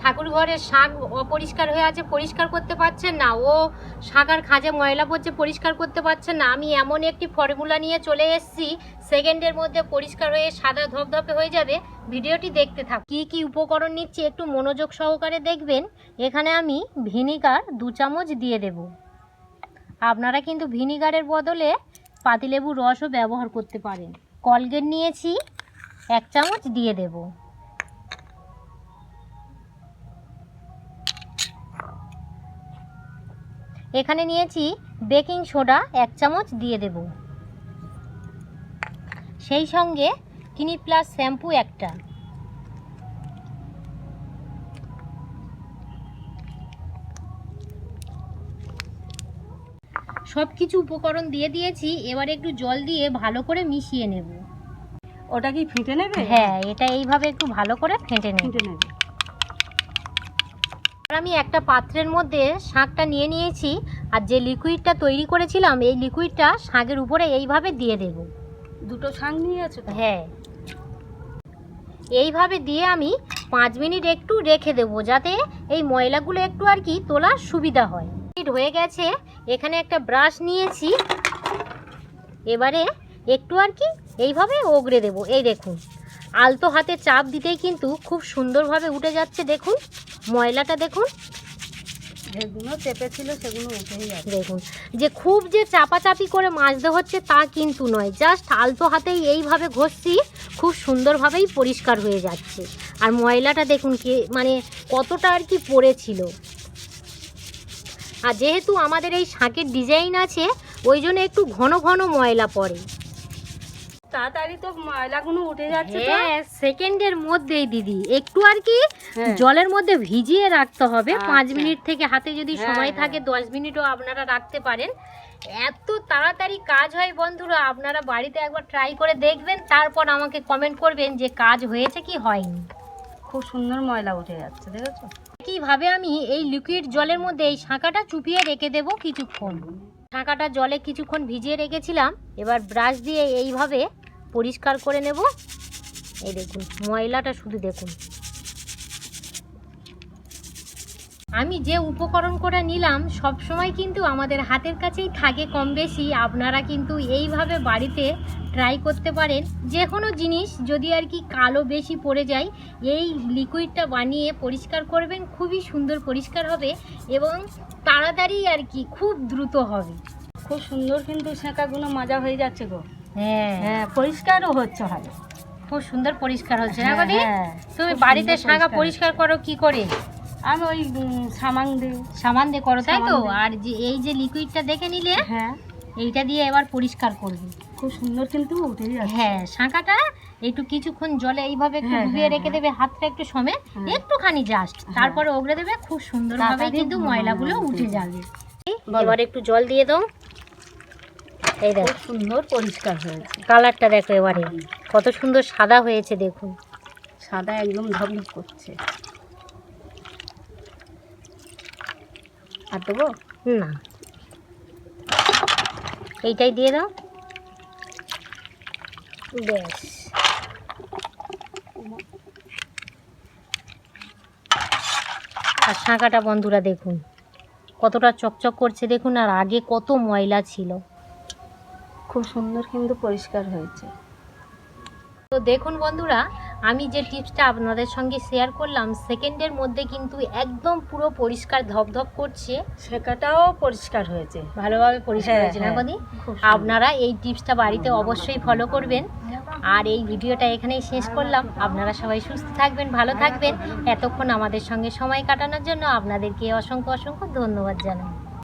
ঠাকুর ঘরের শাক অপরিষ্কার হয়ে আছে, পরিষ্কার করতে পারছেন না। ও শাকার খাঁজে ময়লা পড়ছে, পরিষ্কার করতে পারছেন না। আমি এমন একটি ফর্মুলা নিয়ে চলে এসেছি সেকেন্ডের মধ্যে পরিষ্কার হয়ে সাদা ধপধপে হয়ে যাবে। ভিডিওটি দেখতে থাক কি কি উপকরণ নিচ্ছি একটু মনোযোগ সহকারে দেখবেন। এখানে আমি ভিনিগার দু চামচ দিয়ে দেব। আপনারা কিন্তু ভিনিগারের বদলে পাতিলেবুর রসও ব্যবহার করতে পারেন। কলগেট নিয়েছি, এক চামচ দিয়ে দেবো। এখানে নিয়েছি বেকিং সোডা এক চামচ দিয়ে দেব। সেই সঙ্গে ক্লিনিক প্লাস শ্যাম্পু একটা। সব কিছু উপকরণ দিয়ে দিয়েছি এবার একটু জল দিয়ে ভালো করে মিশিয়ে নেব। ওটা কি ফেটে নেবে? হ্যাঁ এটা এইভাবে একটু ভালো করে ফেটে নেব। আমি একটা পাত্রের মধ্যে শাঁকটা নিয়ে নিয়েছি আর যে লিকুইডটা তৈরি করেছিলাম এই লিকুইডটা শাঁকের উপরে এইভাবে দিয়ে দেব। দুটো শাক নিয়ে আছো হ্যাঁ। এইভাবে দিয়ে আমি পাঁচ মিনিট একটু রেখে দেবো যাতে এই ময়লাগুলো একটু আর কি তোলার সুবিধা হয়। মিনিট হয়ে গেছে। এখানে একটা ব্রাশ নিয়েছি। এবারে একটু আর কি এইভাবে ওগড়ে দেবো। এই দেখুন। আলতো হাতে চাপ দিতেই কিন্তু খুব সুন্দরভাবে উঠে যাচ্ছে দেখুন। ময়লাটা দেখুন। যেগুলো চেপে ছিল সেগুলো উঠেই দেখুন। যে খুব যে চাপাচাপি করে মাজতে হচ্ছে তা কিন্তু নয় জাস্ট আলতো হাতেই এইভাবে ঘষছি খুব সুন্দরভাবেই পরিষ্কার হয়ে যাচ্ছে। আর ময়লাটা দেখুন কি মানে কতটা আর কি পড়েছিল। আর যেহেতু আমাদের এই শাঁকের ডিজাইন আছে ওই জন্য একটু ঘন ঘন ময়লা পড়ে। তাড়াতাড়ি তো ময়লাগুলো উঠে যাচ্ছে হ্যাঁ সেকেন্ডের মধ্যেই দিদি। একটু আর কি হ্যাঁ। জলের মধ্যে ভিজিয়ে রাখতে হবে। পাঁচ আচ্ছা। মিনিট থেকে হাতে যদি হ্যাঁ, সময় হ্যাঁ। থাকে দশ মিনিটও আপনারা রাখতে পারেন। এত তাড়াতাড়ি কাজ হয় বন্ধুরা আপনারা বাড়িতে একবার ট্রাই করে দেখবেন তারপর আমাকে কমেন্ট করবেন যে কাজ হয়েছে কি হয়নি। খুব সুন্দর ময়লা উঠে যাচ্ছে দেখেছ? একইভাবে আমি এই লিকুইড জলের মধ্যে এই শাঁকাটা চুপিয়ে রেখে দেবো কিছুক্ষণ। শাঁকাটা জলে কিছুক্ষণ ভিজিয়ে রেখেছিলাম, এবার ব্রাশ দিয়ে এইভাবে পরিষ্কার করে নেব। এই দেখুন, ময়লাটা শুধু দেখুন। আমি যে উপকরণ করে নিলাম সব সময় কিন্তু আমাদের হাতের কাছেই থাকে কম বেশি। আপনারা কিন্তু এইভাবে বাড়িতে ট্রাই করতে পারেন। যে কোনো জিনিস যদি আর কি কালো বেশি পড়ে যায় এই লিকুইডটা বানিয়ে পরিষ্কার করবেন খুবই সুন্দর পরিষ্কার হবে এবং তাড়াতাড়ি আর কি খুব দ্রুত হবে। খুব সুন্দর কিন্তু শাঁকাগুলো মাজা হয়ে যাচ্ছে গো। হ্যাঁ। হ্যাঁ পরিষ্কারও হচ্ছে ভালো। খুব সুন্দর পরিষ্কার হচ্ছে না হ্যাঁ, হ্যাঁ। তুমি বাড়িতে শাঁখা পরিষ্কার করো কি করে? আমি ওই উম, সামাং দিই সামান দিয়ে করো তাই তো? আর যে এই যে লিকুইডটা দেখে নিলে হ্যাঁ। এইটা দিয়ে এবার পরিষ্কার করবে। খুব সুন্দর কিন্তু হ্যাঁ শাঁখাটা একটু কিছুক্ষণ জলে এইভাবে একটু হ্যাঁ, ডুবিয়ে হ্যাঁ, রেখে হ্যাঁ। দেবে হাতটা একটু হ্যাঁ। একটুখানি জাস্ট তারপরে ওগড়ে দেবে খুব সুন্দরভাবে কিন্তু ময়লাগুলো উঠে যাবে। এবার একটু জল দিয়ে দাও। এই দেখ। সুন্দর পরিষ্কার হয়েছে। কালারটা দেখো এবারে। কত সুন্দর সাদা হয়েছে দেখুন। সাদা একদম ধবধব করছে। আর দেবো না। এইটাই দিয়ে দাও। ব্যাস। আর শাঁখাটা বন্ধুরা দেখুন কতটা চকচক করছে দেখুন আর আগে কত ময়লা ছিল। খুব সুন্দর কিন্তু পরিষ্কার হয়েছে। তো দেখুন বন্ধুরা আমি যে টিপসটা আপনাদের সঙ্গে শেয়ার করলাম সেকেন্ডের মধ্যে কিন্তু একদম পুরো পরিষ্কার ধপধপ করছে। শেখাটাও পরিষ্কার হয়েছে। ভালোভাবে পরিষ্কার হ্যাঁ, হয়েছে না হ্যাঁ। খুব সুন্দর। আপনারা এই টিপসটা বাড়িতে অবশ্যই ফলো করবেন। আর এই ভিডিওটা এখানেই শেষ করলাম। আপনারা সবাই সুস্থ থাকবেন ভালো থাকবেন। এতক্ষণ আমাদের সঙ্গে সময় কাটানোর জন্য আপনাদেরকে অসংখ্য অসংখ্য ধন্যবাদ জানাই।